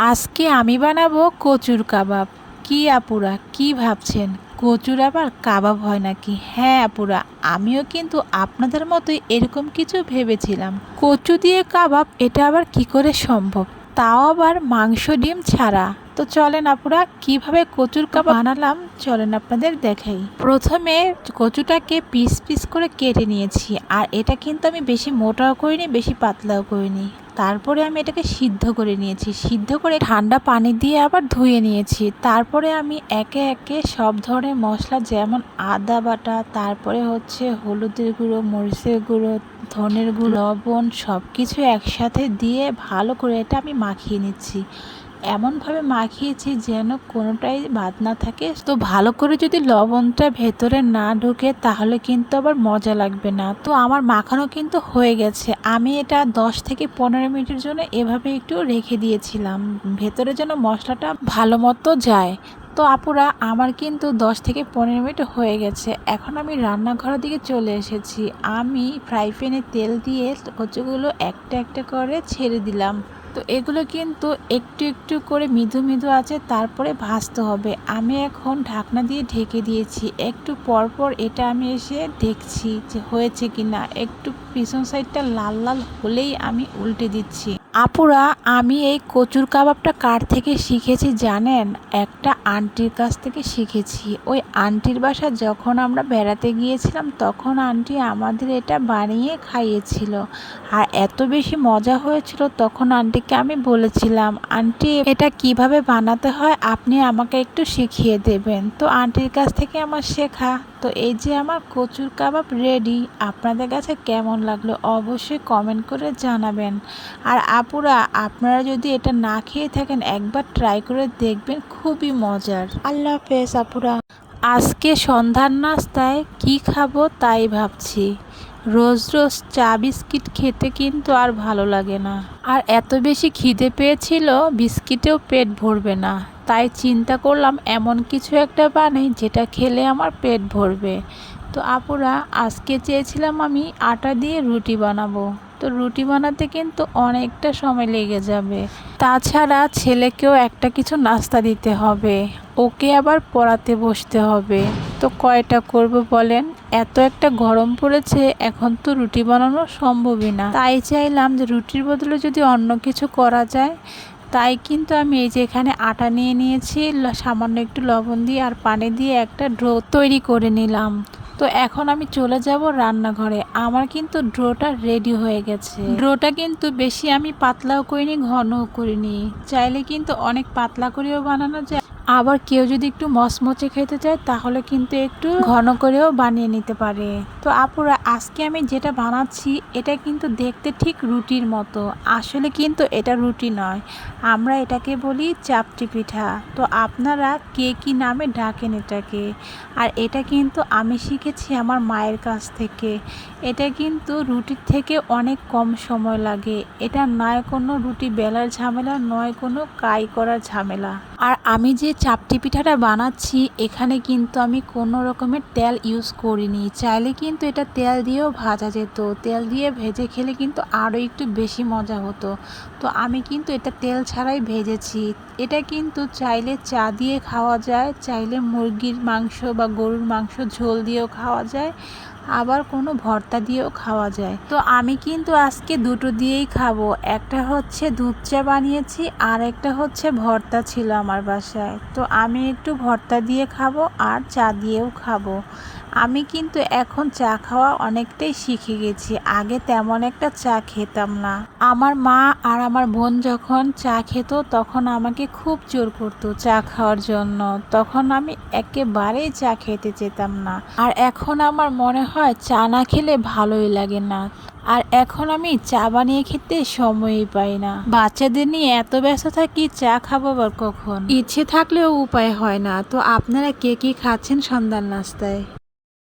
আজকে আমি বানাবো কচুর কাবাব। কি আপুরা, কি ভাবছেন? কচুর আবার কাবাব হয় নাকি? হ্যাঁ আপুরা, আমিও কিন্তু আপনাদের মতোই এরকম কিছু ভেবেছিলাম। কচু দিয়ে কাবাব, এটা আবার কি করে সম্ভব? তাও আবার মাংস, ডিম ছাড়া। তো চলেন আপুরা, কীভাবে কচুর কাবাব বানালাম, চলেন আপনাদের দেখাই। প্রথমে কচুটাকে পিস পিস করে কেটে নিয়েছি, আর এটা কিন্তু আমি বেশি মোটাও করিনি, বেশি পাতলাও করিনি। তারপরে আমি এটাকে সিদ্ধ করে নিয়েছি, সিদ্ধ করে ঠান্ডা পানি দিয়ে আবার ধুয়ে নিয়েছি। তারপরে আমি একে একে সব ধরনের মশলা, যেমন আদা বাটা, তারপরে হচ্ছে হলুদের গুঁড়ো, মরিচের গুঁড়ো, ধনের গুঁড়ো, লবণ সব কিছু একসাথে দিয়ে ভালো করে এটা আমি মাখিয়ে নিচ্ছি। এমনভাবে মাখিয়েছি যেন কোনোটাই বাদ না থাকে। তো ভালো করে যদি লবণটা ভেতরে না ঢুকে, তাহলে কিন্তু আবার মজা লাগবে না। তো আমার মাখানো কিন্তু হয়ে গেছে। আমি এটা দশ থেকে পনেরো মিনিটের জন্য এভাবে একটু রেখে দিয়েছিলাম। ভেতরে যেন মশলাটা ভালো মতো যায়। তো আপুরা, আমার কিন্তু দশ থেকে পনেরো মিনিট হয়ে গেছে। এখন আমি রান্নাঘরের দিকে চলে এসেছি। আমি ফ্রাই প্যানে তেল দিয়ে কচুগুলো একটা একটা করে ছেড়ে দিলাম। তো এগুলো কিন্তু একটু একটু করে মৃদু মৃদু আছে, তারপরে ভাজতে হবে। আমি এখন ঢাকনা দিয়ে ঢেকে দিয়েছি। একটু পরপর পর এটা আমি এসে দেখছি যে হয়েছে কি না একটু পিছন সাইডটা লাল লাল হলেই আমি উল্টে দিচ্ছি। আপুরা, আমি এই কচুর কাবাবটা কার থেকে শিখেছি জানেন? একটা আন্টির কাছ থেকে শিখেছি। ওই আন্টির বাসা যখন আমরা বেড়াতে গিয়েছিলাম, তখন আন্টি আমাদের এটা বানিয়ে খাইয়েছিল। আর এত বেশি মজা হয়েছিল, তখন আন্টিকে আমি বলেছিলাম, আন্টি, এটা কীভাবে বানাতে হয়? আপনি আমাকে একটু শিখিয়ে দেবেন। তো আন্টির কাছ থেকে আমার শেখা। তো এই যে আমার কচুর কাবাব রেডি আপনাদের কাছে কেমন লাগল অবশ্যই কমেন্ট করে জানাবেন। আর আপুরা আপনারা যদি এটা না খেয়ে থাকেন একবার ট্রাই করে দেখবেন খুবই মজার। আল্লাহ হাফেজ আপুরা। আজকে সন্ধ্যার নাস্তায় কি খাব তাই ভাবছি। রোজ রোজ চা বিস্কিট খেতে কিন্তু আর ভালো লাগে না। আর এত বেশি খিদে পেয়েছিল বিস্কিটেও পেট ভরবে না। তাই চিন্তা করলাম এমন কিছু একটা বানাই যেটা খেলে আমার পেট ভরবে। তো আপুরা, আজকে চেয়েছিলাম আমি আটা দিয়ে রুটি বানাবো। তো রুটি বানাতে কিন্তু অনেকটা সময় লেগে যাবে। তাছাড়া ছেলেকেও একটা কিছু নাস্তা দিতে হবে। ওকে আবার পড়াতে বসতে হবে। তো কয়টা করব বলেন? এত একটা গরম পড়েছে, এখন তো রুটি বানানো সম্ভবই না। তাই চাইলাম যে রুটির বদলে যদি অন্য কিছু করা যায় তাই কিন্তু আমি এই যে এখানে আটা নিয়ে নিয়েছি সামান্য একটু লবণ দিয়ে আর পানি দিয়ে একটা ড্রো তৈরি করে নিলাম। তো এখন আমি চলে যাব রান্নাঘরে। আমার কিন্তু ড্রোটা রেডি হয়ে গেছে। ড্রোটা কিন্তু বেশি আমি পাতলাও করিনি, ঘনও করিনি। চাইলে কিন্তু অনেক পাতলা করেও বানানো যায়। আবার কেউ যদি একটু মচমচে খেতে চায়, তাহলে কিন্তু একটু ঘন করেও বানিয়ে নিতে পারে। তো আপুরা, আজকে আমি যেটা বানাচ্ছি, এটা কিন্তু দেখতে ঠিক রুটির মতো। আসলে কিন্তু এটা রুটি নয়। আমরা এটাকে বলি চাপটি পিঠা। তো আপনারা কে কি নামে ডাকেন এটাকে? আর এটা কিন্তু আমি শিখেছি আমার মায়ের কাছ থেকে। এটা কিন্তু রুটির থেকে অনেক কম সময় লাগে। এটা নয় কোনো রুটি বেলার ঝামেলা, নয় কোনো কাই করার ঝামেলা। আর আমি যে চাপটি পিঠাটা বানাচ্ছি, এখানে কিন্তু আমি কোনো রকমের তেল ইউজ করিনি। চাইলে কিন্তু এটা তেল দিয়েও ভাজা যেত। তেল দিয়ে ভেজে খেলে কিন্তু আরও একটু বেশি মজা হতো। তো আমি কিন্তু এটা তেল ছাড়াই ভেজেছি। এটা কিন্তু চাইলে চা দিয়ে খাওয়া যায়, চাইলে মুরগির মাংস বা গরুর মাংস ঝোল দিয়েও খাওয়া যায়, আবার কোনো ভর্তা দিয়েও খাওয়া যায়। তো আমি কিন্তু আজকে দুটো দিয়েই খাব। একটা হচ্ছে দুধ চা বানিয়েছি, আর একটা হচ্ছে ভর্তা ছিল আমার বাসায়। তো আমি একটু ভর্তা দিয়ে খাব আর চা দিয়েও খাব। আমি কিন্তু এখন চা খাওয়া অনেকটাই শিখে গেছি। আগে তেমন একটা চা খেতাম না। আমার মা আর আমার বোন যখন চা খেত, তখন আমাকে খুব জোর করতো চা খাওয়ার জন্য। তখন আমি একেবারেই চা খেতে যেতাম না। আর এখন আমার মনে হয় চা না খেলে ভালোই লাগে না। আর এখন আমি চা বানিয়ে খেতে সময়ই পাই না। বাচ্চাদের নিয়ে এত ব্যস্ত থাকি, চা খাব আবার কখন? ইচ্ছে থাকলেও উপায় হয় না। তো আপনারা কে কি খাচ্ছেন সন্ধ্যার নাস্তায়?